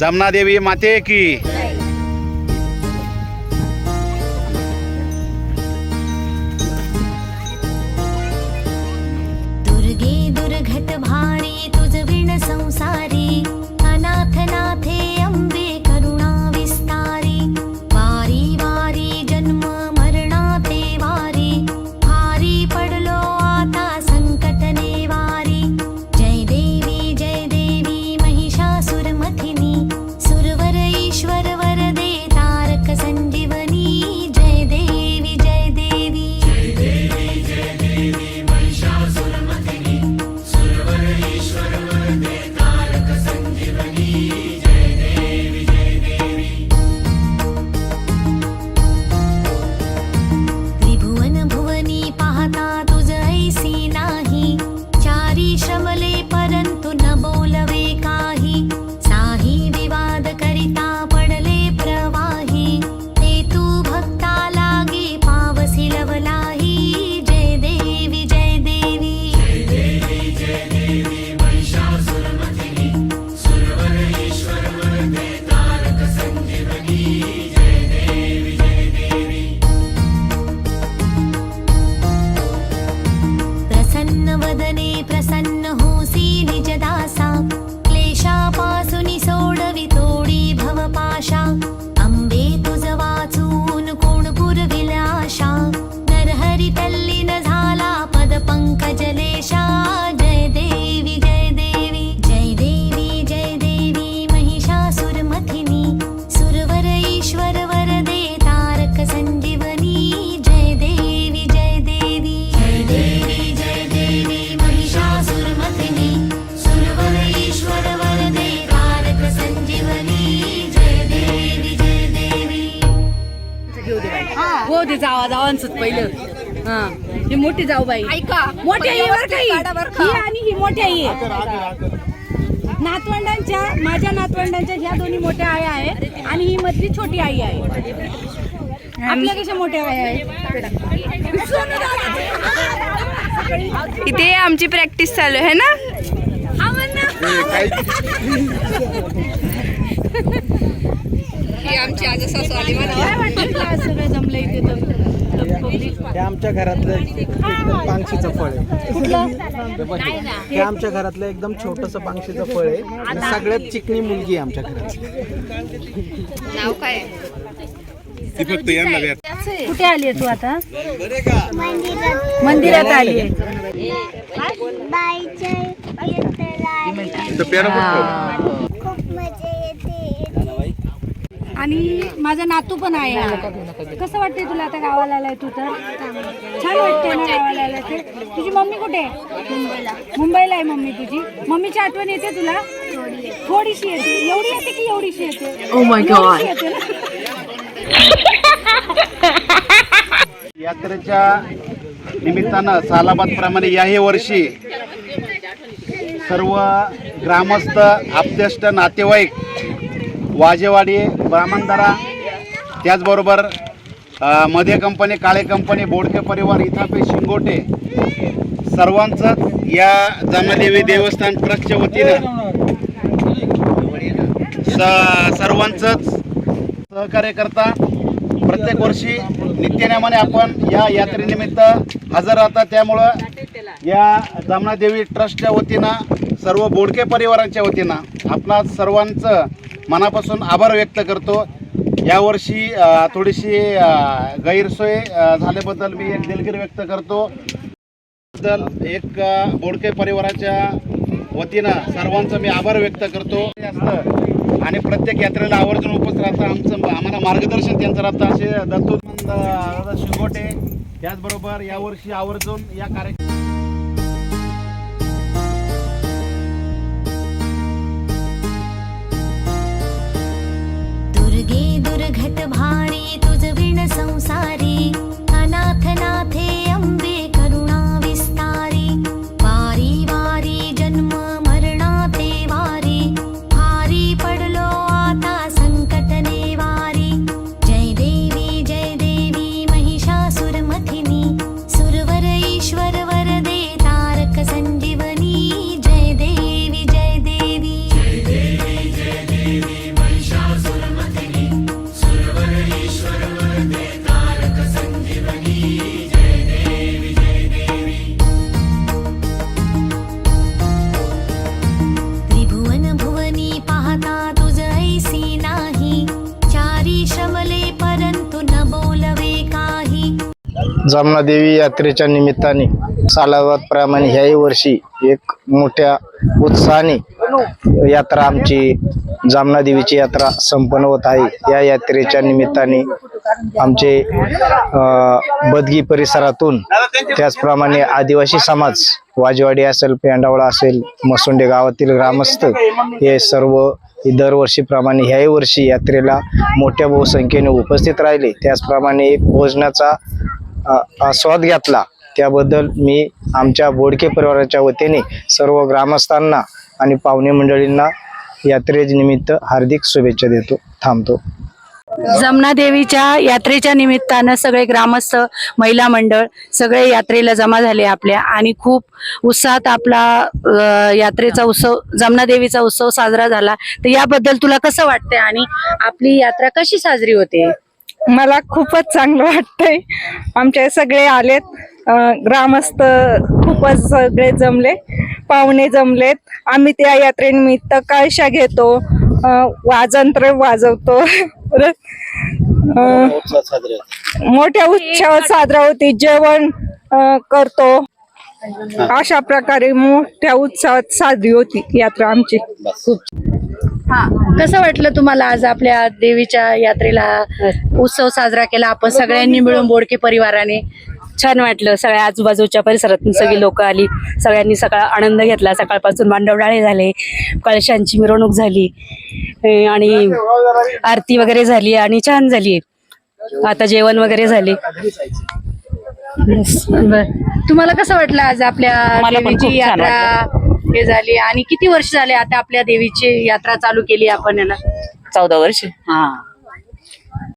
जमनादेवी माते की। हो ते जावा जावांच पहिलं. हा. ही मोठी जाऊ बाई. ऐका मोठी आई वर काही. ही. आणि ही मोठी आई आहे. नातवंडांच्या माझ्या नातवंडांच्या ह्या दोन्ही मोठ्या आई आहेत आणि ही मधली छोटी आई आहे. आपल्या कशा मोठ्या आई आहेत? इथे आमची प्रॅक्टिस चालू आहे ना? ही आमची आज सासू आज सगळं जमलं इथे तर? हे आमच्या घरातलं एकदम पांगशीचं फळ आहे. कुठलं? हे आमच्या घरातलं एकदम छोटस पांगशीचं फळ आहे. आणि सगळ्यात चिकनी मुलगी आहे आमच्या घरात. नाव काय? ती फक्त यांना द्या. कुठे आली आहे तू आता? मंदिरात. आली आहे इथं पेरा पण ठेव. खूप मजा येते आणि माझा नातू पण आहे हा. कसं वाटतंय तुला आता गावाला आलाय तू तर? छान वाटतंय ना गावाला आलाय ते तुझी मम्मी कुठे आहे? मुंबईला. मुंबईला आहे मम्मी तुझी. मम्मीची आठवण येते तुला? थोडीशी येते. एवढी येते की एवढीशी येते? ओ माय गॉड येते ना? यात्रेच्या निमित्तानं सालाबाद प्रमाणे याही वर्षी सर्व ग्रामस्थ आप्तेष्ट नातेवाईक वाजेवाडी ब्राह्मणदारा त्याचबरोबरमध्ये कंपनी काळे कंपनी बोडके परिवार इथापे शिंगोटे सर्वांचंच या जमादेवी देवस्थान ट्रस्टच्या वतीनं स सर्वांचंच सहकार्य करता प्रत्येक वर्षी नित्यनेमाने आपण या यात्रेनिमित्त हजर राहतात त्यामुळं या जमनादेवी ट्रस्टच्या वतीनं सर्व बोडके परिवारांच्या वतीनं आपणा सर्वांचं मनापासून आभार व्यक्त करतो. यावर्षी थोडीशी गैरसोय झाल्याबद्दल मी एक दिलगिरी व्यक्त करतो. बद्दल एक बोडके परिवाराच्या वतीनं सर्वांचं मी आभार व्यक्त करतो. असतं आणि प्रत्येक यात्रेला आवर्जून उपस्थित राहतं आमचं आम्हाला मार्गदर्शन त्यांचं राहतं असे दत्तोनंद दादा शिंगोटे त्याचबरोबर यावर्षी आवर्जून या कार्यक्रम दुर्गे दुर्घट भारी जमनादेवी यात्रेच्या निमित्ताने सालावतप्रमाणे ह्याही वर्षी एक मोठ्या उत्साहाने यात्रा आमची जामनादेवीची यात्रा संपन्न होत आहे. या यात्रेच्या निमित्ताने आमचे बदगी परिसरातून त्याचप्रमाणे आदिवासी समाज वाजवाडी असेल पेंडावळा असेल मसुंडे गावातील ग्रामस्थ हे सर्व दरवर्षीप्रमाणे ह्याही वर्षी यात्रेला मोठ्या बहुसंख्येने उपस्थित राहिले. त्याचप्रमाणे एक भोजनाचा आस्वाद घेतला. त्याबद्दल मी आमच्या बोडके परिवाराच्या वतीने सर्व ग्रामस्थांना आणि पाहुणे मंडळींना यात्रेनिमित्त हार्दिक शुभेच्छा देतो थांबतो. जमना देवीच्या यात्रेच्या निमित्तानं सगळे ग्रामस्थ महिला मंडळ सगळे यात्रेला जमा झाले आपल्या आणि खूप उत्साहात आपला यात्रेचा उत्सव जमना देवीचा उत्सव साजरा झाला. तर याबद्दल तुला कसं वाटतंय आणि आपली यात्रा कशी साजरी होते? मला खूपच चांगलं वाटतंय. आमचे सगळे आलेत. ग्रामस्थ खूपच सगळे जमले. पाहुणे जमलेत. आम्ही त्या यात्रेनिमित्त कळशा घेतो. वाजंत्र वाजवतो. मोठ्या उत्सवात साजरा होते. जेवण करतो. अशा प्रकारे मोठ्या उत्सवात साजरी होती यात्रा आमची. हा कसं वाटलं तुम्हाला आज आपल्या देवीच्या यात्रेला उत्सव साजरा केला आपण सगळ्यांनी मिळून बोडके परिवाराने? छान वाटलं. सगळ्या आजूबाजूच्या परिसरातून सगळी लोक आली. सगळ्यांनी सकाळ आनंद घेतला. सकाळपासून मांडवडाळे झाले. कळशांची मिरवणूक झाली. आणि आरती वगैरे झाली आणि छान झाली. आता जेवण वगैरे झाले. तुम्हाला कसं वाटलं आज आपल्या यात्रा? हे झाली आणि किती वर्ष झाले आता आपल्या देवीची यात्रा चालू केली आपण याला? चौदा वर्ष. हा.